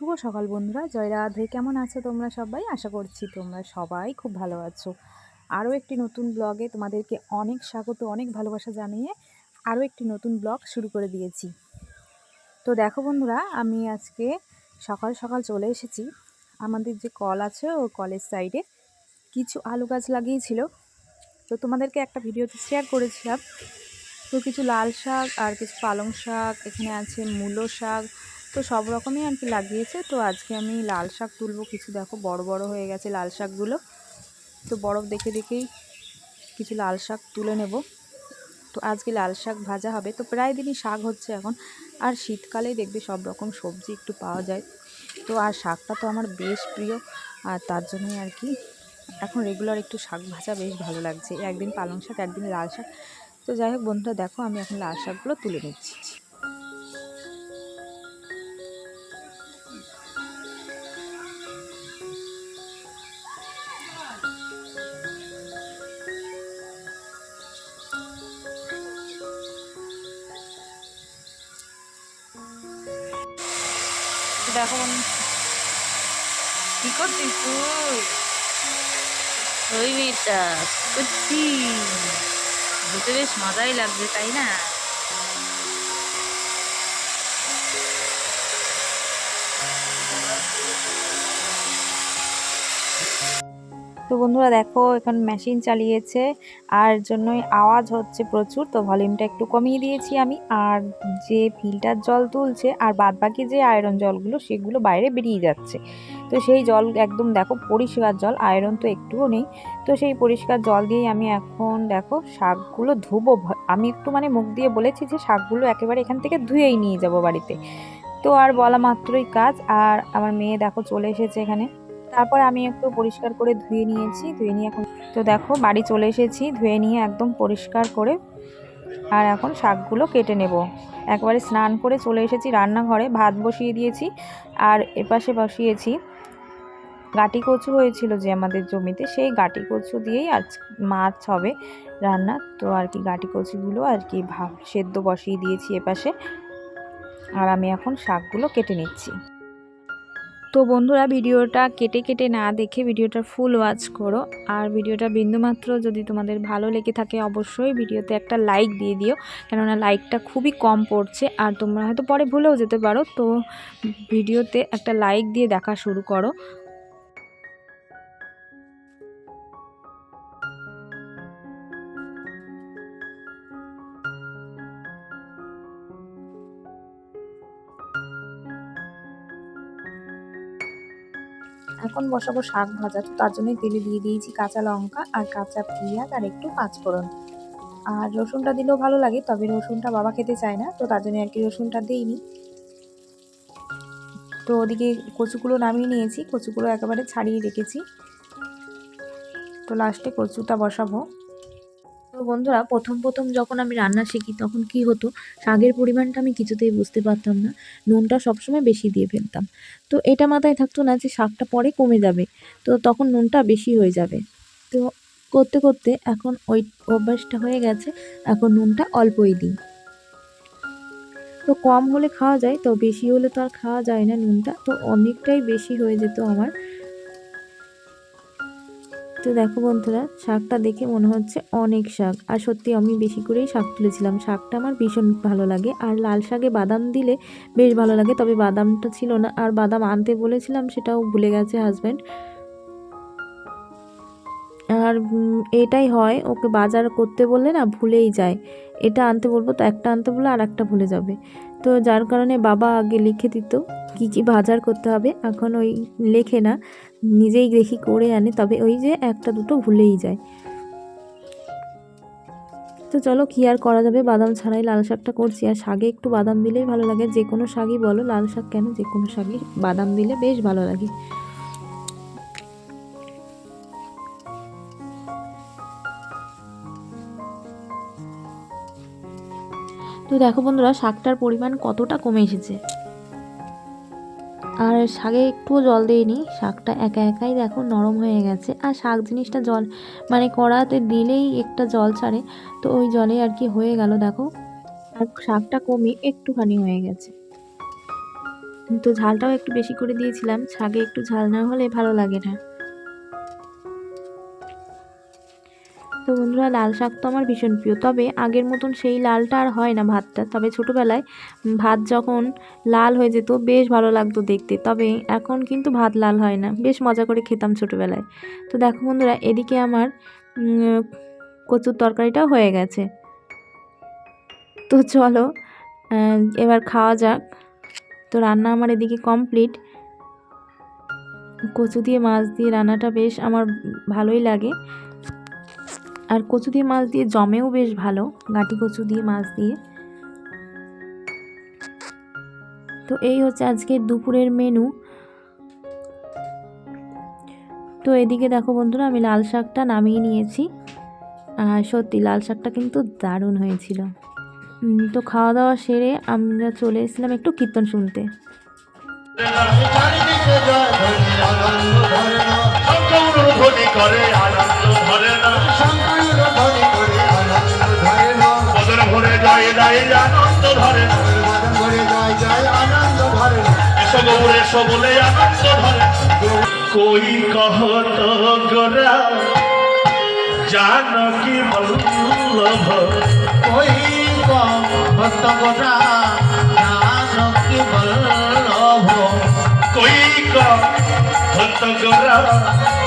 শুভ সকাল বন্ধুরা। জয় রাধে। কেমন আছো তোমরা সবাই? আশা করছি তোমরা সবাই খুব ভালো আছো। আরও একটি নতুন ব্লগে তোমাদেরকে অনেক স্বাগত, অনেক ভালোবাসা জানিয়ে আরও একটি নতুন ব্লগ শুরু করে দিয়েছি। তো দেখো বন্ধুরা, আমি আজকে সকাল সকাল চলে এসেছি। আমাদের যে কল আছে, ও কলের সাইডে কিছু আলু গাছ লাগিয়েছিল। তো তোমাদেরকে একটা ভিডিওতে শেয়ার করেছিলাম। তো কিছু লাল শাক আর কিছু পালং শাক, এখানে আছে মূলো শাক তো সব রকমই আর কি লাগিয়েছে। তো আজকে আমি লাল শাক তুলবো। কিছু দেখো, বড় বড় হয়ে গেছে লাল শাকগুলো। তো বরফ দেখে দেখেই কিছু লাল শাক তুলে নেব। তো আজকে লাল শাক ভাজা হবে। তো প্রায় দিনই শাক হচ্ছে এখন। আর শীতকালেই দেখবে সব রকম সবজি একটু পাওয়া যায়। তো আর শাকটা তো আমার বেশ প্রিয়। আর তার জন্যই আর কি এখন রেগুলার একটু শাক ভাজা বেশ ভালো লাগছে। একদিন পালং শাক, একদিন লাল শাক। তো যাই হোক বন্ধুরা, দেখো আমি এখন লাল শাকগুলো তুলে নিচ্ছি। দেখো কি করছিস তুই? ওই মেয়েটা করছি ঘুরতে বেশ মজাই লাগছে তাই না? তো বন্ধুরা দেখো, এখন মেশিন চালিয়েছে, আর জন্যই আওয়াজ হচ্ছে প্রচুর, তো ভলিউমটা একটু কমিয়ে দিয়েছি আমি। আর যে ফিল্টার জল তুলছে, আর বাদবাকি যে আয়রন জলগুলো, সেগুলো বাইরে বেরিয়ে যাচ্ছে। তো সেই জল একদম দেখো, পরিষ্কার জল আয়রন তো একটুও নেই। তো সেই পরিষ্কার জল দিয়েই আমি এখন দেখো, শাকগুলো ধুবো। আমি একটু মানে মুখ দিয়ে বলেছি যে শাকগুলো একেবারে এখান থেকে ধুয়েই নিয়ে যাব বাড়িতে। তো আর বলা মাত্রই কাজ, আর আমার মেয়ে দেখো চলে এসেছে এখানে। তারপর আমি একটু পরিষ্কার করে ধুয়ে নিয়েছি, ধুয়ে নিয়ে এখন তো দেখো, বাড়ি চলে এসেছি, ধুয়ে নিয়ে একদম পরিষ্কার করে আর এখন শাকগুলো কেটে নেব। একবারে স্নান করে চলে এসেছি রান্নাঘরে, ভাত বসিয়ে দিয়েছি আর এপাশে বসিয়েছি গাটি কচু হয়েছিল যে আমাদের জমিতে, সেই গাটি কচু দিয়েই আজ মাছ হবে রান্না। তো আর কি গাটি কচুগুলো আর কি ভাব সেদ্ধ বসিয়ে দিয়েছি এপাশে। আর আমি এখন শাকগুলো কেটে নিচ্ছি। তো বন্ধুরা ভিডিওটা কেটে কেটে না দেখে ভিডিওটা ফুল ওয়াচ করো। আর ভিডিওটা বিন্দুমাত্র যদি তোমাদের ভালো লেগে থাকে অবশ্যই ভিডিওতে একটা লাইক দিয়ে দিও, কেননা লাইকটা খুবই কম পড়ছে। আর তোমরা হয়তো পরে ভুলেও যেতে পারো, তো ভিডিওতে একটা লাইক দিয়ে দেখা শুরু করো। এখন বসাবো শাক ভাজা। তো তার জন্যই তেলে দিয়ে দিয়েছি কাঁচা লঙ্কা আর কাঁচা পেঁয়াজ আর একটু পাঁচফোড়ন। আর রসুনটা দিলেও ভালো লাগে, তবে রসুনটা বাবা খেতে চায় না, তো তার জন্য আর কি রসুনটা দিইনি। তো ওদিকে কচুগুলো নামিয়ে নিয়েছি, কচুগুলো একেবারে ছাড়িয়ে রেখেছি। তো লাস্টে কচুটা বসাবো। বন্ধুরা, প্রথম প্রথম যখন আমি রান্না শিখি তখন কি হতো? শাকের পরিমাণটা আমি কিছুতেই বুঝতে পারতাম না। নুনটা সবসময় বেশি দিয়ে ফেলতাম। তো এটা মাথায় থাকতো না যে শাকটা পরে কমে যাবে। তো তখন নুনটা বেশি হয়ে যাবে। তো করতে করতে এখন ওই অভ্যাসটা হয়ে গেছে। এখন নুনটা অল্পই দিই। তো কম হলে খাওয়া যায়, তো বেশি হলে তো আর খাওয়া যায় না নুনটা। তো অনেকটাই বেশি হয়ে যেত আমার। তো দেখো বন্ধুরা, শাকটা দেখে মনে হচ্ছে অনেক শাক। আর সত্যি আমি বেশি করেই শাক তুলেছিলাম। শাকটা আমার ভীষণ ভালো লাগে। আর লাল শাকে বাদাম দিলে বেশ ভালো লাগে, তবে বাদামটা ছিল না। আর বাদাম আনতে বলেছিলাম, সেটাও ভুলে গেছে হাজব্যান্ড আর এটাই হয়, ওকে বাজার করতে বললে না ভুলেই যায়। এটা আনতে বলব তো, একটা আনতে বললে আর একটা ভুলে যাবে। তো যার কারণে বাবা আগে লিখে দিত, কি কি বাজার করতে হবে, এখন ওই লেখে না। নিজেই দেখি করে আনে, তবে ওই যে একটা দুটো ভুলেই যায়। তো চলো কী আর করা যাবে? বাদাম ছাড়াই লাল শাকটা করছি। আর শাকে একটু বাদাম দিলেই ভালো লাগে। যে কোনো শাকই বলো, লাল শাক কেন? যে কোনো শাকই বাদাম দিলে বেশ ভালো লাগে। তো দেখো বন্ধুরা, শাকটার পরিমাণ কতটা কমে এসেছে? আর শাকে একটুও জল দিইনি। শাকটা একা একাই দেখো নরম হয়ে গেছে। আর শাক জিনিসটা জল মানে কড়াতে দিলেই একটা জল ছাড়ে। তো ওই জলে আর কি হয়ে গেল দেখো। আর শাকটা কমে একটুখানি হয়ে গেছে। তো ঝালটাও একটু বেশি করে দিয়েছিলাম। শাকে একটু ঝাল না হলে ভালো লাগে না। তো বন্ধুরা, লাল শাক তো আমার ভীষণ প্রিয়। তবে আগের মতন সেই লালটা আর হয় না ভাতটা। তবে ছোটোবেলায় ভাত যখন লাল হয়ে যেত, বেশ ভালো লাগতো দেখতে। তবে এখন কিন্তু ভাত লাল হয় না। বেশ মজা করে খেতাম ছোটোবেলায়। তো দেখো বন্ধুরা, এদিকে আমার কচুর তরকারিটাও হয়ে গেছে। তো চলো এবার খাওয়া যাক। তো রান্না আমার এদিকে কমপ্লিট। কচু দিয়ে, মাছ দিয়ে রান্নাটা বেশ আমার ভালোই লাগে। আর কচু দিয়ে মাছ দিয়ে জমেও বেশ ভালো, গাঁটি কচু দিয়ে মাছ দিয়ে। তো এই হচ্ছে আজকে দুপুরের মেনু তো এদিকে দেখো বন্ধুরা, আমি লাল শাকটা নামিয়ে নিয়েছি। আর সত্যি, লাল শাকটা কিন্তু দারুণ হয়েছিল। তো খাওয়া দাওয়া সেরে আমরা চলে এসেছিলাম একটু কীর্তন শুনতে। করে আনন্দ ধরে না বদন ভরে জয় জয় আনন্দ ধরে না জয় জয় আনন্দ ধরে গৌরে কই কহত গোরা জানকী বল্লভ কম ভক্ত গোটা জানকী বল্লভ কহত গোরা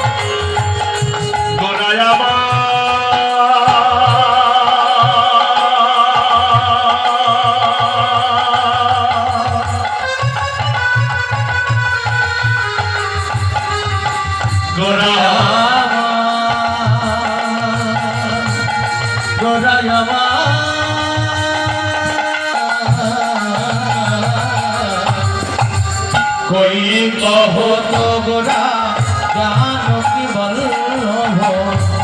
কই কহ তো গোরা জানকী বল্লভ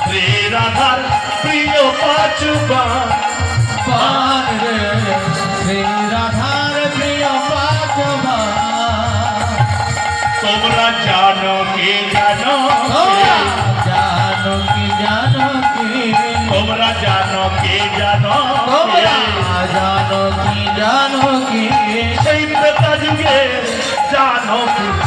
শ্রী রাধার প্রিয় পাচুবা পান রে জানকী জানকী